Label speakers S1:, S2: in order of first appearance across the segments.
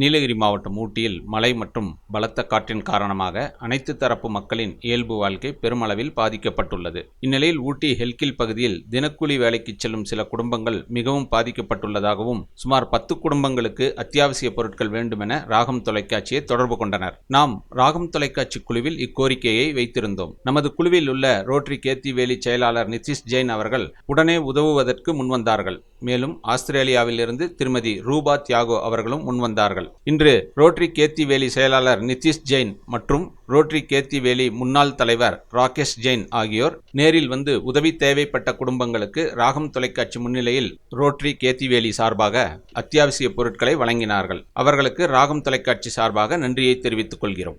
S1: நீலகிரி மாவட்டம் ஊட்டியில் மழை மற்றும் பலத்த காற்றின் காரணமாக அனைத்து தரப்பு மக்களின் இயல்பு வாழ்க்கை பெருமளவில் பாதிக்கப்பட்டுள்ளது. இந்நிலையில் ஊட்டி ஹெல்கில் பகுதியில் தினக்கூலி வேலைக்கு செல்லும் சில குடும்பங்கள் மிகவும் பாதிக்கப்பட்டுள்ளதாகவும் சுமார் பத்து குடும்பங்களுக்கு அத்தியாவசிய பொருட்கள் வேண்டுமென ராகம் தொலைக்காட்சியை தொடர்பு கொண்டனர். நாம் ராகம் தொலைக்காட்சி குழுவில் இக்கோரிக்கையை வைத்திருந்தோம். நமது குழுவில் உள்ள ரோட்டரி கேத்திவேலி செயலாளர் நிதிஷ் ஜெயின் அவர்கள் உடனே உதவுவதற்கு முன்வந்தார்கள். மேலும் ஆஸ்திரேலியாவிலிருந்து திருமதி ரூபா தியாகோ அவர்களும் முன்வந்தார்கள். இன்று ரோட்ரி கேத்திவேலி செயலாளர் நிதிஷ் ஜெயின் மற்றும் ரோட்ரி கேத்திவேலி முன்னாள் தலைவர் ராகேஷ் ஜெயின் ஆகியோர் நேரில் வந்து உதவி தேவைப்பட்ட குடும்பங்களுக்கு ராகம் தொலைக்காட்சி முன்னிலையில் ரோட்ரி கேத்திவேலி சார்பாக அத்தியாவசிய பொருட்களை வழங்கினார்கள். அவர்களுக்கு ராகம் தொலைக்காட்சி சார்பாக நன்றியை தெரிவித்துக் கொள்கிறோம்.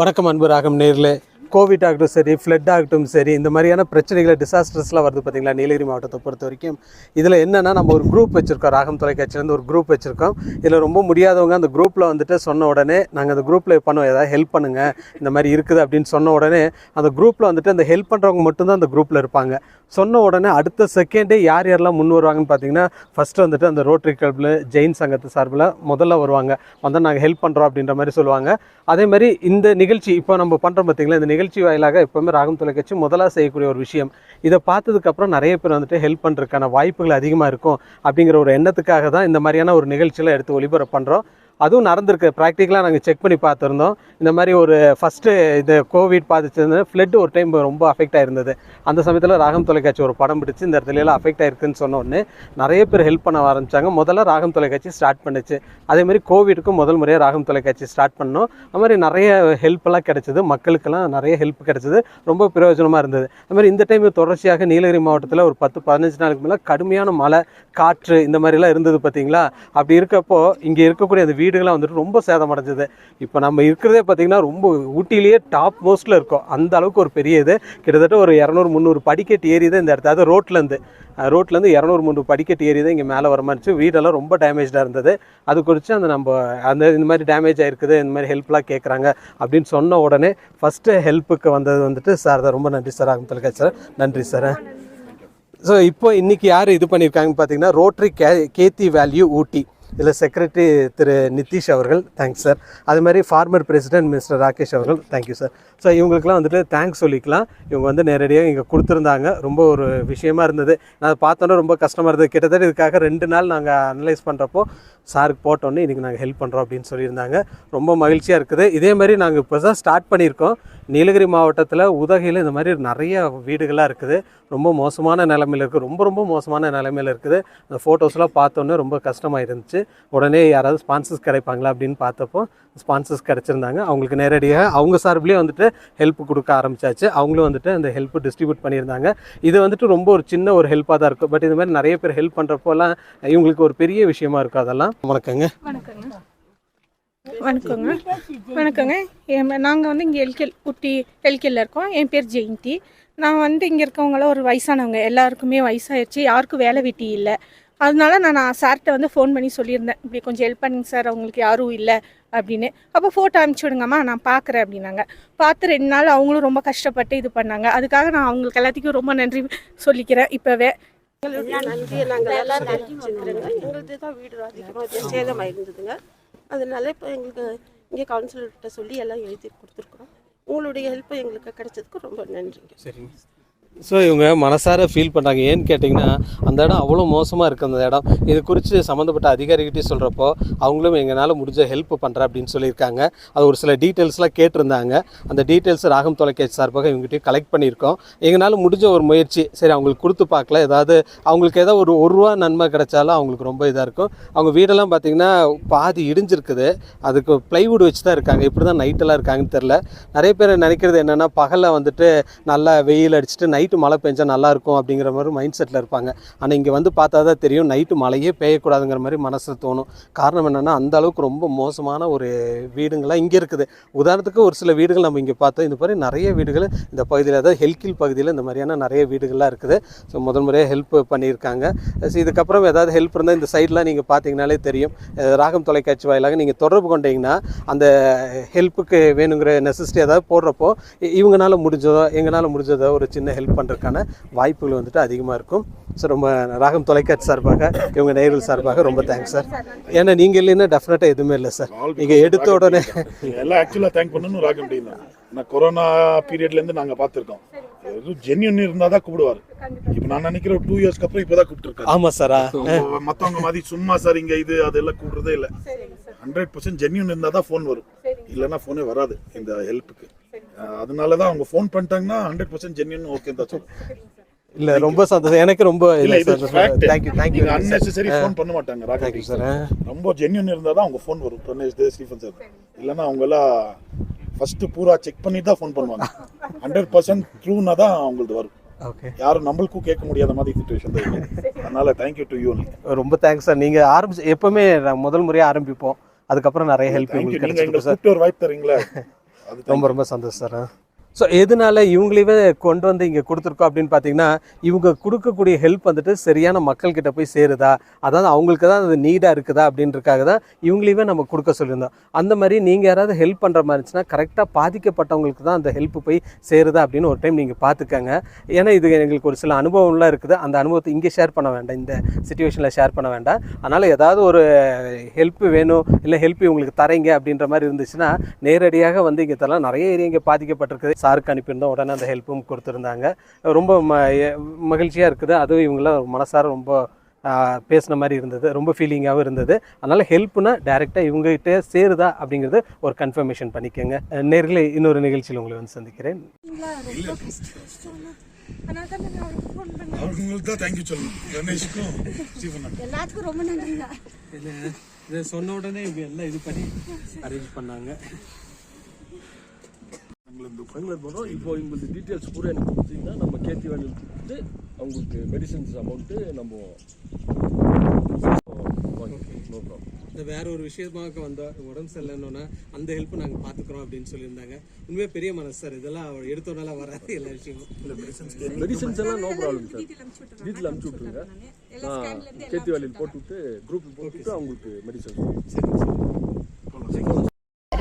S2: வணக்கம் அன்பு ராகம் நேரில் கோவிட் ஆகட்டும் சரி ஃப்ளட் ஆகட்டும் சரி இந்த மாதிரியான பிரச்சனைகளை டிசாஸ்டர்ஸ்லாம் வருது பார்த்தீங்களா நீலகிரி மாவட்டத்தை பொறுத்த வரைக்கும். இதில் என்னென்னா நம்ம ஒரு குரூப் வச்சுருக்கோம் ராகம் தொலைக்காட்சியிலேருந்து ஒரு குரூப் வச்சுருக்கோம். இதில் ரொம்ப முடியாதவங்க அந்த குரூப்பில் வந்துட்டு சொன்ன உடனே நாங்கள் அந்த குரூப்பில் பண்ணுவோம் ஏதாவது ஹெல்ப் பண்ணுங்கள் இந்த மாதிரி இருக்குது அப்படின்னு சொன்ன உடனே அந்த குரூப்பில் வந்துட்டு அந்த ஹெல்ப் பண்ணுறவங்க மட்டும்தான் அந்த குரூப்பில் இருப்பாங்க. சொன்ன உடனே அடுத்த செகண்டே யார் யாரெல்லாம் முன் வருவாங்கன்னு பார்த்தீங்கன்னா ஃபஸ்ட்டு வந்துட்டு அந்த ரோட்டரி கிளப்பில் ஜெயின் சங்கத்து சார்பில் முதல்ல வருவாங்க. வந்து நாங்கள் ஹெல்ப் பண்ணுறோம் அப்படின்ற மாதிரி சொல்லுவாங்க. அதே மாதிரி இந்த நிகழ்ச்சி இப்போ நம்ம பண்ணுறோம் பார்த்தீங்களா இந்த நிகழ்ச்சி வாயிலாக எப்போவுமே ராகம் தொலைக்காட்சி முதலாக செய்யக்கூடிய ஒரு விஷயம். இதை பார்த்ததுக்கப்புறம் நிறைய பேர் வந்துட்டு ஹெல்ப் பண்ணுறதுக்கான வாய்ப்புகள் அதிகமாக இருக்கும் அப்படிங்கிற ஒரு எண்ணத்துக்காக தான் இந்த மாதிரியான ஒரு நிகழ்ச்சியில் எடுத்து ஒளிபரப்பு பண்ணுறோம் அதுவும் நடந்திருக்கு. ப்ராக்டிக்கலாக நாங்கள் செக் பண்ணி பார்த்துருந்தோம். இந்த மாதிரி ஒரு ஃபஸ்ட்டு இந்த கோவிட் பாதிச்சிருந்தது ஃப்ளட் ஒரு டைம் ரொம்ப அஃபெக்ட் ஆயிருந்தது. அந்த சமயத்தில் ராகம் தொலைக்காட்சி ஒரு படம் பிடிச்சி இந்த இடத்துல எல்லாம் அஃபெக்ட் ஆயிருக்குன்னு சொன்னோடனே நிறைய பேர் ஹெல்ப் பண்ண ஆரம்பிச்சாங்க. முதல்ல ராகம் தொலைக்காட்சி ஸ்டார்ட் பண்ணுச்சு. அதே மாதிரி கோவிடுக்கும் முதல் முறையாக ராகம் தொலைக்காட்சி ஸ்டார்ட் பண்ணோம். அது மாதிரி நிறைய ஹெல்ப்லாம் கிடச்சிது. மக்களுக்கெல்லாம் நிறைய ஹெல்ப் கிடச்சிது. ரொம்ப பிரயோஜனமாக இருந்தது. அது மாதிரி இந்த டைம் தொடர்ச்சியாக நீலகிரி மாவட்டத்தில் ஒரு பத்து பதினஞ்சு நாளுக்கு மேலே கடுமையான மழை காற்று இந்த மாதிரிலாம் இருந்தது பார்த்தீங்களா அப்படி இருக்கப்போ இங்கே இருக்கக்கூடிய அந்த வீடுகள்லாம் வந்துட்டு ரொம்ப சேதமடைஞ்சது இப்போ நம்ம இருக்கிறதே பார்த்தீங்கன்னா ரொம்ப ஊட்டிலேயே டாப் மோஸ்ட்டில் இருக்கும். அந்த அளவுக்கு ஒரு பெரிய இது. கிட்டத்தட்ட ஒரு இரநூறு முந்நூறு படிக்கட்டு ஏறி தான் இந்த இடத்துல அது ரோட்லேருந்து ரோட்லேருந்து இரநூறு முந்நூறு படிக்கட்டு ஏறி தான் இங்கே மேலே வர மாதிரி இருந்துச்சு. வீடெல்லாம் ரொம்ப டேமேஜாக இருந்தது. அது குறித்து அந்த நம்ம அந்த இந்த மாதிரி டேமேஜ் ஆகிருக்குது இந்த மாதிரி ஹெல்ப்லாம் கேட்குறாங்க அப்படின்னு சொன்ன உடனே ஃபஸ்ட்டு ஹெல்ப்புக்கு வந்தது வந்துட்டு சார் தான். ரொம்ப நன்றி சார் ஆகும் சார் நன்றி சார் ஸோ இப்போ இன்றைக்கி யார் இது பண்ணியிருக்காங்கன்னு பார்த்தீங்கன்னா rotary K Ketti valley Ooty. இதில் செக்ரட்டரி திரு நிதிஷ் அவர்கள் தேங்க்ஸ் சார் அது மாதிரி ஃபார்மர் பிரசிடென்ட் மிஸ்டர் ராகேஷ் அவர்கள் தேங்க்யூ சார் ஸோ இவங்களுக்குலாம் வந்துட்டு தேங்க்ஸ் சொல்லிக்கலாம். இவங்க வந்து நேரடியாக இங்கே கொடுத்துருந்தாங்க. ரொம்ப ஒரு விஷயமா இருந்தது. நான் அதை பார்த்தோன்னே ரொம்ப கஷ்டமாக இருந்தது. கிட்டத்தட்ட இதுக்காக ரெண்டு நாள் நாங்கள் அனலைஸ் பண்ணுறப்போ சாருக்கு போட்டோன்னே இன்றைக்கி நாங்கள் ஹெல்ப் பண்ணுறோம் அப்படின்னு சொல்லியிருந்தாங்க. ரொம்ப மகிழ்ச்சியாக இருக்குது. இதே மாதிரி நாங்கள் இப்போ தான் ஸ்டார்ட் பண்ணியிருக்கோம். நீலகிரி மாவட்டத்தில் உதகையில் இந்த மாதிரி நிறைய வீடுகளாக இருக்குது. ரொம்ப மோசமான நிலமையில் இருக்குது ரொம்ப ரொம்ப மோசமான நிலமையில் இருக்குது. அந்த ஃபோட்டோஸ்லாம் பார்த்தோன்னே ரொம்ப கஷ்டமாக இருந்துச்சு உடனே யாராவது ஸ்பான்சர்ஸ் கிடைப்பாங்களா அப்படின்னு பார்த்தப்போ ஸ்பான்சர்ஸ் கிடச்சிருந்தாங்க. அவங்களுக்கு நேரடியாக அவங்க சார்பிலே வந்துட்டு ஹெல்ப் கொடுக்க ஆரம்பிச்சாச்சு. அவங்களும் வந்துட்டு அந்த ஹெல்ப் டிஸ்ட்ரிபியூட் பண்ணியிருந்தாங்க. இது வந்துட்டு ரொம்ப ஒரு சின்ன ஒரு ஹெல்ப்பாக தான் இருக்கும். பட் இது மாதிரி நிறைய பேர் ஹெல்ப் பண்ணுறப்போலாம் இவங்களுக்கு ஒரு பெரிய விஷயமா இருக்கும் அதெல்லாம். வணக்கங்க.
S3: வணக்கங்க. வணக்கங்க. வணக்கங்க. என் நாங்கள் வந்து இங்கே எல்கேல் ஊட்டி எல்கேல இருக்கோம். என் பேர் ஜெயந்தி. நான் வந்து இங்கே இருக்கவங்களாம் ஒரு வயசானவங்க. எல்லாருக்குமே வயசாயிருச்சு. யாருக்கும் வேலை வெட்டி இல்லை. அதனால நான் நான் சார்கிட்ட வந்து ஃபோன் பண்ணி சொல்லியிருந்தேன். இப்படி கொஞ்சம் ஹெல்ப் பண்ணுங்க சார். அவங்களுக்கு யாரும் இல்லை. அப்படின்னு. அப்போ ஃபோட்டோ அனுப்பிச்சி விடுங்கம்மா. நான் பார்க்குறேன் அப்படின்னாங்க. பார்த்து ரெண்டு நாள் அவங்களும் ரொம்ப கஷ்டப்பட்டு இது பண்ணாங்க. அதுக்காக நான் அவங்களுக்கு எல்லாத்துக்கும் ரொம்ப நன்றி சொல்லிக்கிறேன். இப்போவே
S4: எங்களுடைய நன்றி. நாங்கள் எல்லாம் தெரிவிச்சுக்கிறோங்க எங்களுது தான் வீடு அதிகமாக சேதமாக இருந்ததுங்க அதனால இப்போ எங்களுக்கு இங்கே கவுன்சிலர்கிட்ட சொல்லி எல்லாம் எழுதி கொடுத்துருக்குறோம் உங்களுடைய ஹெல்ப்பு எங்களுக்கு கிடைச்சதுக்கு ரொம்ப நன்றிங்க.
S2: சரிங்க. ஸோ இவங்க மனசார ஃபீல் பண்ணுறாங்க ஏன்னு கேட்டிங்கன்னா அந்த இடம் அவ்வளோ மோசமாக இருக்குது அந்த இடம். இது குறித்து சம்மந்தப்பட்ட அதிகாரிகிட்டே சொல்கிறப்போ அவங்களும் எங்களால் முடிஞ்ச ஹெல்ப் பண்ணுறேன் அப்படின்னு சொல்லியிருக்காங்க. அது ஒரு சில டீட்டெயில்ஸ்லாம் கேட்டிருந்தாங்க. அந்த டீட்டெயில்ஸ் ராகம் தொலைக்காட்சி சார்பாக இவங்ககிட்டயும் கலெக்ட் பண்ணியிருக்கோம். எங்களால் முடிஞ்ச ஒரு முயற்சி சரி அவங்களுக்கு கொடுத்து பார்க்கல ஏதாவது அவங்களுக்கு ஏதாவது ஒரு ஒரு ரூபா நன்மை கிடைச்சாலும் அவங்களுக்கு ரொம்ப இதாக இருக்கும். அவங்க வீடெல்லாம் பார்த்திங்கன்னா பாதி இடிஞ்சிருக்குது. அதுக்கு ப்ளைவுட் வச்சு தான் இருக்காங்க. இப்படி தான் நைட்டெல்லாம் இருக்காங்கன்னு தெரில நிறைய பேர் நினைக்கிறது என்னென்னா பகலில் வந்துட்டு நல்லா வெயில் அடிச்சுட்டு நைட் நைட்டு மழை பெஞ்சால் நல்லா இருக்கும் அப்படிங்கிற மாதிரி மைண்ட் செட்டில் இருப்பாங்க. ஆனால் இங்கே வந்து பார்த்தா தான் தெரியும் நைட்டு மழையே பெய்யக்கூடாதுங்கிற மாதிரி மனசில் தோணும். காரணம் என்னென்னா அந்த அளவுக்கு ரொம்ப மோசமான ஒரு வீடுங்கள்லாம் இங்கே இருக்குது. உதாரணத்துக்கு ஒரு சில வீடுகள் நம்ம இங்கே பார்த்தோம். இந்த மாதிரி நிறைய வீடுகள் இந்த பகுதியில் அதாவது ஹெல்கில் பகுதியில் இந்த மாதிரியான நிறைய வீடுகள்லாம் இருக்குது. ஸோ முதல் முறையாக ஹெல்ப் பண்ணியிருக்காங்க. ஸோ இதுக்கப்புறம் ஏதாவது ஹெல்ப் இருந்தால் இந்த சைட்லாம் நீங்கள் பார்த்தீங்கனாலே தெரியும். ராகம் தொலைக்காட்சி வாயிலாக நீங்கள் தொடர்பு கொண்டீங்கன்னா அந்த ஹெல்ப்புக்கு வேணுங்கிற நெசசிட்டி ஏதாவது போடுறப்போ இவங்களால முடிஞ்சதோ எங்களால் முடிஞ்சதோ ஒரு சின்ன ஹெல்ப் பண்ணுறதுக்கான வாய்ப்புகள் வந்துட்டு அதிகமாக இருக்கும். ஸோ ரொம்ப ராகம் தொலைக்காட்சி சார்பாக இவங்க நேரில் சார்பாக ரொம்ப தேங்க்ஸ் சார் ஏன்னா நீங்கள் இல்லைன்னா டெஃபினட்டாக எதுவுமே இல்லை சார் நீங்கள் எடுத்த உடனே
S5: எல்லாம் ஆக்சுவலாக தேங்க் பண்ணணும் ராகம் டீம் தான் நான் கொரோனா பீரியட்லேருந்து நாங்கள் பார்த்துருக்கோம். எதுவும் ஜென்யூன் இருந்தால் தான் கூப்பிடுவார். இப்போ நான் நினைக்கிறேன் டூ இயர்ஸ்க்கு அப்புறம் இப்போ தான் கூப்பிட்டுருக்காரு
S2: ஆமாம் சாரா
S5: மற்றவங்க மாதிரி சும்மா சார் இங்கே இது அதெல்லாம் கூப்பிடுறதே இல்லை. ஹண்ட்ரட் பர்சன்ட் ஜென்யூன் இருந்தால் தான் ஃபோன் வரும். இல்லைன்னா ஃபோனே வராது இந்த ஹெல்ப்புக்கு அதனால தான் அவங்க ஃபோன் பண்ணிட்டாங்கன்னா ஹண்ட்ரட் பர்சன்ட் ஜென்யூன் ஓகே தான் சொல்லுவேன்
S2: இல்லை ரொம்ப சந்தோஷம். எனக்கு ரொம்ப
S5: இல்ல fact.
S2: Thank you thank you
S5: நீங்க unnecessary ஃபோன் பண்ண மாட்டாங்க டீம்
S2: சார்
S5: ரொம்ப ஜென்யூன் இருந்தா தான் அவங்க ஃபோன் வரும். Pranesh Dev Stephen sir. இல்லைன்னா அவங்க எல்லாம் ஃபர்ஸ்ட் பூரா செக் பண்ணி தான் ஃபோன் பண்ணுவாங்க. ஹண்ட்ரட் பர்சன்ட் ட்ரூனா தான் அவங்களுக்கு வரும்.
S2: ஓகே
S5: யாரும் நம்மளுக்கும் கேட்க முடியாத மாதிரி சுச்சுவேஷன் தான் அதனால தேங்க்யூ டு யூ
S2: ரொம்ப தேங்க்ஸ் சார் நீங்கள் ஆரம்பிச்சு எப்பவுமே நான் முதல் முறையாக ஆரம்பிப்போம். அதுக்கப்புறம் நிறைய ஹெல்ப் உங்களுக்கு
S5: நீங்க எங்க
S2: கிடைச்சிருக்கும் சார்
S5: ஒரு வாய்ப்பு தரீங்களா?
S2: ரொம்ப ரொம்ப சந்தோஷம் சார் ஸோ எதனால இவங்களையே கொண்டு வந்து இங்கே கொடுத்துருக்கோம் அப்படின்னு பார்த்தீங்கன்னா இவங்க கொடுக்கக்கூடிய ஹெல்ப் வந்துட்டு சரியான மக்கள்கிட்ட போய் சேருதா? அதாவது அவங்களுக்கு தான் அது நீடாக இருக்குதா அப்படின்றக்காக தான் இவங்களையே நம்ம கொடுக்க சொல்லியிருந்தோம். அந்த மாதிரி நீங்கள் யாராவது ஹெல்ப் பண்ணுற மாதிரி இருந்துச்சுன்னா கரெக்டாக பாதிக்கப்பட்டவங்களுக்கு தான் அந்த ஹெல்ப் போய் சேருதா அப்படின்னு ஒரு டைம் நீங்கள் பார்த்துக்கங்க ஏன்னா இது எங்களுக்கு ஒரு சில அனுபவம்லாம் இருக்குது. அந்த அனுபவத்தை இங்கே ஷேர் பண்ண வேண்டாம். இந்த சுச்சுவேஷனில் ஷேர் பண்ண வேண்டாம். அதனால் ஏதாவது ஒரு ஹெல்ப் வேணும் இல்லை ஹெல்ப் உங்களுக்கு தரீங்க அப்படின்ற மாதிரி இருந்துச்சுன்னா நேரடியாக வந்து இங்கே தரலாம். நிறைய ஏரியா இங்கே பாதிக்கப்பட்டிருக்குது. சாருக்கு அனுப்பியிருந்தோம். உடனே அந்த ஹெல்ப்பும் கொடுத்துருந்தாங்க. ரொம்ப ம மகிழ்ச்சியாக இருக்குது. அதுவும் இவங்களாம் மனசார ரொம்ப பேசின மாதிரி இருந்தது. ரொம்ப ஃபீலிங்காகவும் இருந்தது. அதனால் ஹெல்ப்னா டேரெக்டாக இவங்ககிட்ட சேருதா அப்படிங்கிறது ஒரு கன்ஃபர்மேஷன் பண்ணிக்கோங்க. நேரில் இன்னொரு நிகழ்ச்சியில் உங்களை வந்து சந்திக்கிறேன்.
S6: எல்லாத்துக்கும் ரொம்ப நன்றிங்க.
S2: இல்லை இதை சொன்ன உடனே இவங்க எல்லாம் இது பண்ணி அரேஞ்ச் பண்ணாங்க.
S7: ஃபைனல் பண்ணோம் இப்போ உங்களுக்கு டீட்டெயில்ஸ் பூரா எனக்கு கொடுத்தீங்கன்னா நம்ம கேத்தி வேலையில் கொடுத்து அவங்களுக்கு மெடிசன்ஸ் அமௌண்ட்டு நம்ம நோ ப்ராப்ளம்
S2: இந்த வேற ஒரு விஷயமாக வந்த உடம்பு சரியில்லைன்னா அந்த ஹெல்ப் நாங்கள் பார்த்துக்குறோம் அப்படின்னு சொல்லியிருந்தாங்க. உண்மையாக பெரிய மனசு சார் இதெல்லாம் அவர் எடுத்தோனால வராது எல்லா விஷயமும்.
S7: மெடிசன்ஸ் எல்லாம் நோ ப்ராப்ளம் சார். டீட்டெயில் அனுப்பிச்சு விட்ருங்க கேத்தி வேலையில் போட்டுவிட்டு குரூப் போட்டுவிட்டு அவங்களுக்கு மெடிசன்ஸ்